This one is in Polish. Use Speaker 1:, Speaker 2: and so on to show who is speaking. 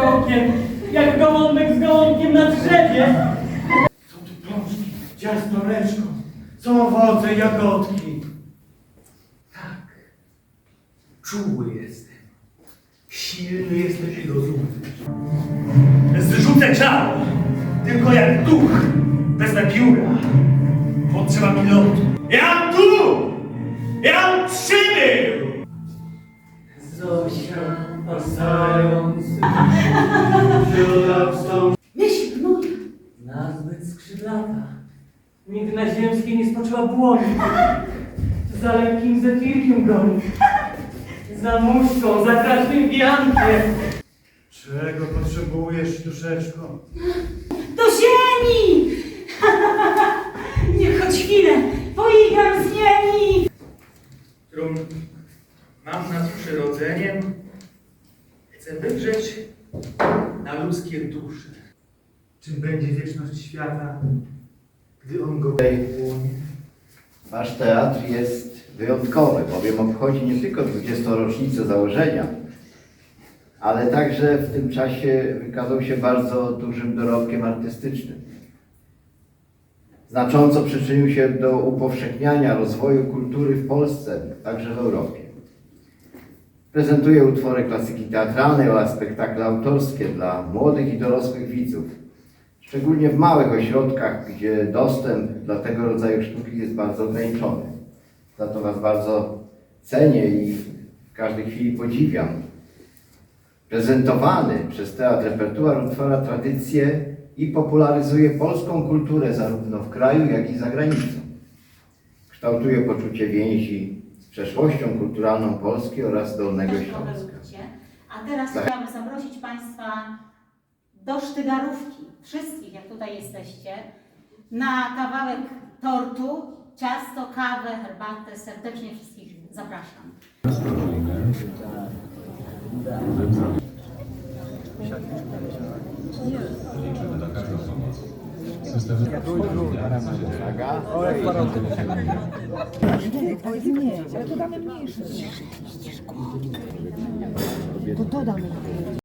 Speaker 1: okiem, jak gołąbek z gołąbkiem na drzewie.
Speaker 2: Są tu pączki, ciastoreczko, są owoce, jagodki. Tak, czuły jestem, silny jestem i rozumny. Zrzucę czar, tylko jak duch, wezmę pióra. Potrzeba mi lotu. Ja tu! Ja przybył!
Speaker 1: Pasając, wzięła wstąp.
Speaker 3: Myśl mój,
Speaker 1: Nazbyt skrzydlata. Nigdy na ziemskiej nie spoczęła błoni. Za lekkim zefirkiem goni. Za muszką, za każdym wiankiem.
Speaker 2: Czego potrzebujesz, duszeczko?
Speaker 3: do ziemi! Niech choć chwilę poigam z ziemi!
Speaker 2: którą mam nad przyrodzeniem, chcę wywrzeć na ludzkie dusze. Czym będzie wieczność świata, gdy on go płonie?
Speaker 4: Wasz teatr jest wyjątkowy, bowiem obchodzi nie tylko 20. rocznicę założenia, ale także w tym czasie wykazał się bardzo dużym dorobkiem artystycznym. Znacząco przyczynił się do upowszechniania rozwoju kultury w Polsce, także w Europie. Prezentuje utwory klasyki teatralnej oraz spektakle autorskie dla młodych i dorosłych widzów, szczególnie w małych ośrodkach, gdzie dostęp dla tego rodzaju sztuki jest bardzo ograniczony. Za to Was bardzo cenię i w każdej chwili podziwiam. Prezentowany przez teatr repertuar utwora tradycję i popularyzuje polską kulturę zarówno w kraju, jak i za granicą. Kształtuje poczucie więzi przeszłością kulturalną Polski oraz Dolnego Śląska.
Speaker 3: A teraz
Speaker 4: Tak.
Speaker 3: chciałabym zaprosić Państwa do sztygarówki, wszystkich jak tutaj jesteście, na kawałek tortu, ciasto, kawę, herbatę. Serdecznie wszystkich zapraszam.
Speaker 5: Nie, ale to damy mniejsze. To to damy.